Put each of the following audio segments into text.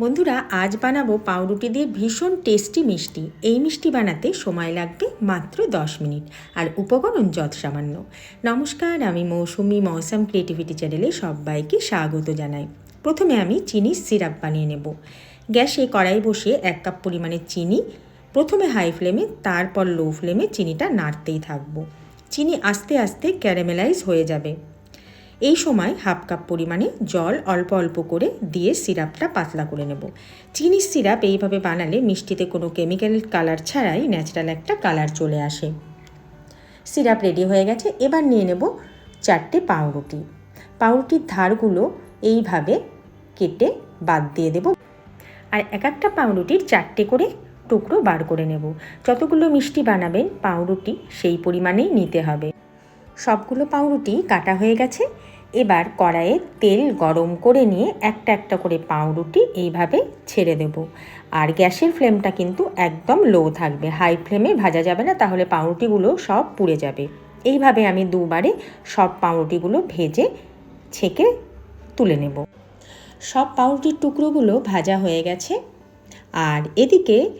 বন্ধুরা, আজ বানাবো পাউরুটি দিয়ে ভীষণ টেস্টি মিষ্টি। এই মিষ্টি বানাতে সময় লাগবে মাত্র দশ মিনিট, আর উপকরণ যত সামান্য। নমস্কার, আমি মৌসুমি, মৌসাম ক্রিয়েটিভিটি চ্যানেলে সবাইকে স্বাগত জানাই। প্রথমে আমি চিনির সিরাপ বানিয়ে নেব। গ্যাসে কড়াই বসিয়ে এক কাপ পরিমাণে চিনি। প্রথমে হাই ফ্লেমে, তারপর লো ফ্লেমে চিনিটা নাড়তেই থাকব। চিনি আস্তে আস্তে ক্যারামেলাইজ হয়ে যাবে। এই সময় হাফ কাপ পরিমাণে জল অল্প অল্প করে দিয়ে সিরাপটা পাতলা করে নেব। চিনির সিরাপ এইভাবে বানালে মিষ্টিতে কোনো কেমিক্যাল কালার ছাড়াই ন্যাচারাল একটা কালার চলে আসে। সিরাপ রেডি হয়ে গেছে, এবার নিয়ে নেব চারটে পাউরুটি। পাউরুটির ধারগুলো এইভাবে কেটে বাদ দিয়ে দেব। আর এক একটা পাউরুটির চারটে করে টুকরো বার করে নেব। যতগুলো মিষ্টি বানাবেন, পাউরুটি সেই পরিমাণেই নিতে হবে। সবগুলো পাউরুটি কাটা হয়ে গেছে। এবার কড়াইয়ে তেল গরম করে নিয়ে একটা একটা করে পাউরুটি এইভাবে ছেড়ে দেব। আর গ্যাসের ফ্লেমটা কিন্তু একদম লো থাকবে। হাই ফ্লেমে ভাজা যাবে না, তাহলে পাউরুটিগুলো সব পুড়ে যাবে। এইভাবে আমি দুবারে সব পাউরুটিগুলো ভেজে ছেঁকে তুলে নেব। সব পাউরুটির টুকরোগুলো ভাজা হয়ে গেছে। আর এদিকে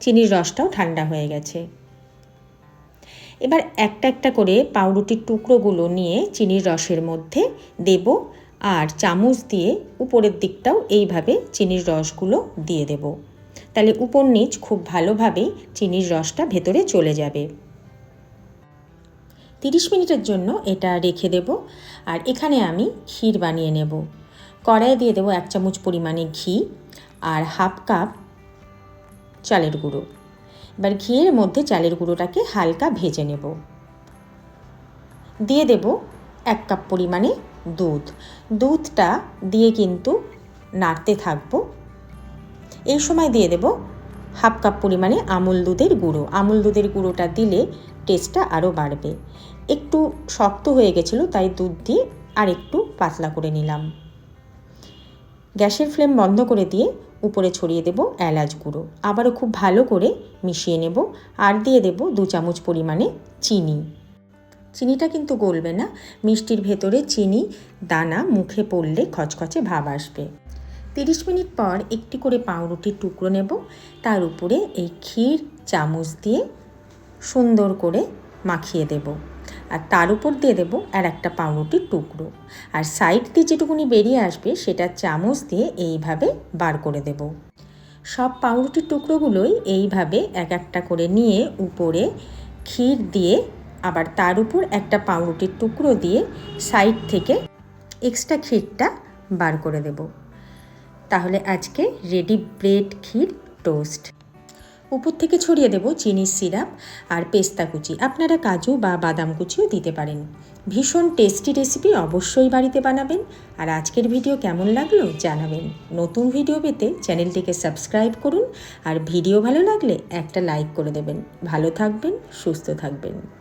চিনির রসটাও ঠান্ডা হয়ে গেছে। এবার একটা একটা করে পাউরুটির টুকরোগুলো নিয়ে চিনির রসের মধ্যে দেব আর চামচ দিয়ে উপরের দিকটাও এইভাবে চিনির রসগুলো দিয়ে দেব। তাহলে উপর নিচ খুব ভালোভাবেই চিনির রসটা ভেতরে চলে যাবে। তিরিশ মিনিটের জন্য এটা রেখে দেব আর এখানে আমি ক্ষীর বানিয়ে নেব। কড়াইয়ে দিয়ে দেবো এক চামচ পরিমাণে ঘি আর হাফ কাপ চালের গুঁড়ো। এবার ঘিয়ের মধ্যে চালের গুঁড়োটাকে হালকা ভেজে নেব। দিয়ে দেব এক কাপ পরিমাণে দুধ। দুধটা দিয়ে কিন্তু নাড়তে থাকব। এই সময় দিয়ে দেব হাফ কাপ পরিমাণে আমুল দুধের গুঁড়ো। আমুল দুধের গুঁড়োটা দিলে টেস্টটা আরও বাড়বে। একটু শক্ত হয়ে গেছিল, তাই দুধ দিয়ে আর একটু পাতলা করে নিলাম। গ্যাসের ফ্লেম বন্ধ করে দিয়ে উপরে ছড়িয়ে দেব এলাচ গুঁড়ো। আবারও খুব ভালো করে মিশিয়ে নেব আর দিয়ে দেব দু চামচ পরিমাণে চিনি। চিনিটা কিন্তু গলবে না, মিষ্টির ভেতরে চিনি, দানা, মুখে পড়লে খচখচে ভাব আসবে। তিরিশ মিনিট পর একটি করে পাউরুটির টুকরো নেব, তার উপরে এই ক্ষীর চামচ দিয়ে সুন্দর করে মাখিয়ে দেব। আর তার উপর দিয়ে দেবো আর একটা পাউরুটির টুকরো। আর সাইড দিয়ে যেটুকুনি বেরিয়ে আসবে, সেটা চামচ দিয়ে এইভাবে বার করে দেব। সব পাউরুটির টুকরোগুলোই এইভাবে এক একটা করে নিয়ে উপরে ক্ষীর দিয়ে আবার তার উপর একটা পাউরুটির টুকরো দিয়ে সাইড থেকে এক্সট্রা ক্ষীরটা বার করে দেব। তাহলে আজকে রেডি ব্রেড ক্ষীর টোস্ট। উপর থেকে ছড়িয়ে দেব চিনির সিরাপ আর পেস্তা কুচি। আপনারা কাজু বা বাদাম কুচিও দিতে পারেন। ভীষণ টেস্টি রেসিপি অবশ্যই বাড়িতে বানাবেন। আর আজকের ভিডিও কেমন লাগল জানাবেন। নতুন ভিডিও পেতে চ্যানেলটিকে সাবস্ক্রাইব করুন আর ভিডিও ভালো লাগলে একটা লাইক করে দেবেন। ভালো থাকবেন, সুস্থ থাকবেন।